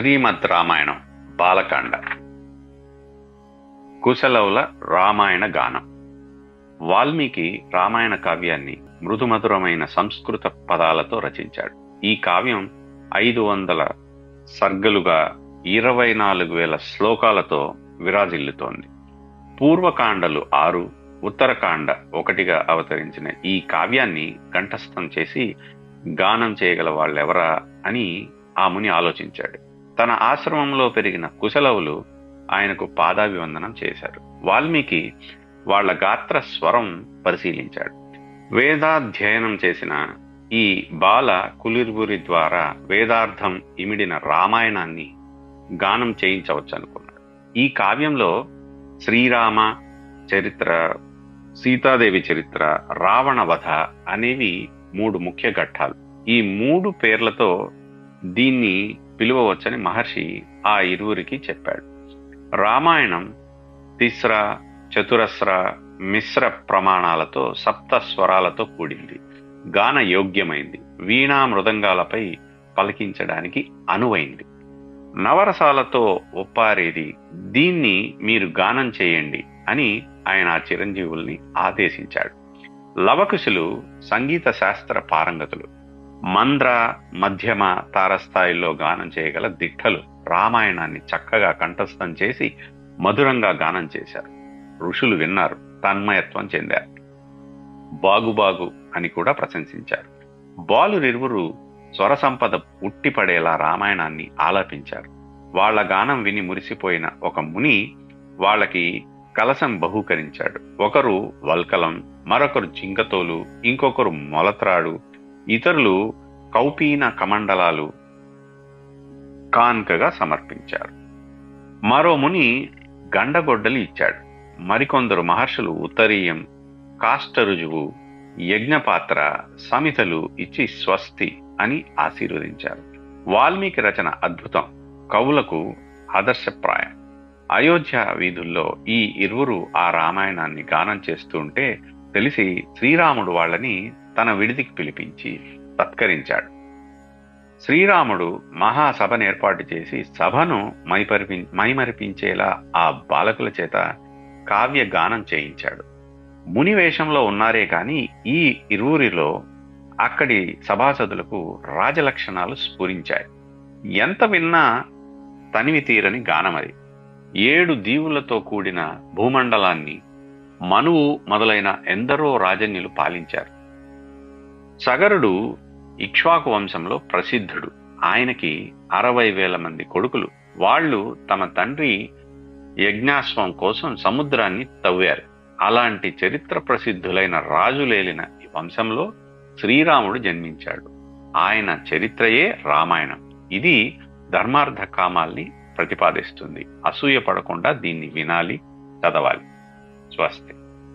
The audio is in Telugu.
శ్రీమద్ రామాయణం బాలకాండ. కుశలవుల రామాయణ గానం. వాల్మీకి రామాయణ కావ్యాన్ని మృదుమధురమైన సంస్కృత పదాలతో రచించాడు. ఈ కావ్యం ఐదు వందల సర్గలుగా ఇరవై నాలుగు వేల శ్లోకాలతో విరాజిల్లుతోంది. పూర్వకాండలు ఆరు ఉత్తరకాండ ఒకటిగా అవతరించిన ఈ కావ్యాన్ని కంఠస్థం చేసి గానం చేయగల వాళ్ళెవరా అని ఆ ముని ఆలోచించాడు. తన ఆశ్రమంలో పెరిగిన కుశలవులు ఆయనకు పాదాభివందనం చేశారు. వాల్మీకి వాళ్ళ గాత్ర స్వరం పరిశీలించాడు. వేదాధ్యయనం చేసిన ఈ బాల కులిర్బురి ద్వారా వేదార్థం ఇమిడిన రామాయణాన్ని గానం చేయించవచ్చు అనుకున్నాడు ఈ కావ్యంలో శ్రీరామ చరిత్ర సీతాదేవి చరిత్ర రావణ వధ అనేవి మూడు ముఖ్య ఘట్టాలు. ఈ మూడు పేర్లతో దీన్ని పిలువవచ్చని మహర్షి ఆ ఇరువురికి చెప్పాడు. రామాయణం తిస్ర చతురస్ర మిశ్ర ప్రమాణాలతో సప్త స్వరాలతో కూడింది. గాన యోగ్యమైంది. వీణా మృదంగాలపై పలికించడానికి అనువైంది. నవరసాలతో ఒప్పారేది దీన్ని మీరు గానం చేయండి అని ఆయన ఆ చిరంజీవుల్ని ఆదేశించాడు. లవకుశులు సంగీత శాస్త్ర పారంగతులు. మంద్ర మధ్యమ తారస్థాయిలో గానం చేయగల దిట్టలు రామాయణాన్ని చక్కగా కంఠస్థం చేసి మధురంగా గానం చేశారు. ఋషులు విన్నారు తన్మయత్వం చెందారు. బాగుబాగు అని కూడా ప్రశంసించారు. బాలురిరువురు స్వర సంపద ఉట్టిపడేలా రామాయణాన్ని ఆలాపించారు. వాళ్ళ గానం విని మురిసిపోయిన ఒక ముని వాళ్ళకి కలశం బహూకరించాడు. ఒకరు వల్కలం మరొకరు జింకతోలు ఇంకొకరు మొలత్రాడు ఇతరులు కౌపీన కమండలాలు కాన్కగా సమర్పించారు. మరో ముని గండగొడ్డలి ఇచ్చాడు. మరికొందరు మహర్షులు ఉత్తరీయం కాష్టరుజువు యజ్ఞపాత్ర సమితలు ఇచ్చి స్వస్తి అని ఆశీర్వదించారు. వాల్మీకి రచన అద్భుతం. కవులకు ఆదర్శప్రాయం. అయోధ్య వీధుల్లో ఈ ఇరువురు ఆ రామాయణాన్ని గానం చేస్తూ ఉంటే తెలిసి శ్రీరాముడు వాళ్ళని తన విడిదికి పిలిపించి సత్కరించాడు. శ్రీరాముడు మహాసభను ఏర్పాటు చేసి సభను మైపరిపి మైమరిపించేలా ఆ బాలకుల చేత కావ్య గానం చేయించాడు. ముని వేషంలో ఉన్నారే కాని ఈ ఇరువురిలో అక్కడి సభాసదులకు రాజలక్షణాలు స్ఫురించాయి. ఎంత విన్నా తనివి తీరని గానమది. ఏడు దీవులతో కూడిన భూమండలాన్ని మనువు మొదలైన ఎందరో రాజన్యులు పాలించారు. సగరుడు ఇక్ష్వాకు వంశంలో ప్రసిద్ధుడు. ఆయనకి అరవై వేల మంది కొడుకులు. వాళ్ళు తమ తండ్రి యజ్ఞాశ్వం కోసం సముద్రాన్ని తవ్వారు. అలాంటి చరిత్ర ప్రసిద్ధులైన రాజులేలిన ఈ వంశంలో శ్రీరాముడు జన్మించాడు. ఆయన చరిత్రయే రామాయణం. ఇది ధర్మార్థ కామాల్ని ప్రతిపాదిస్తుంది. అసూయ పడకుండా దీన్ని వినాలి చదవాలి. స్వస్తి.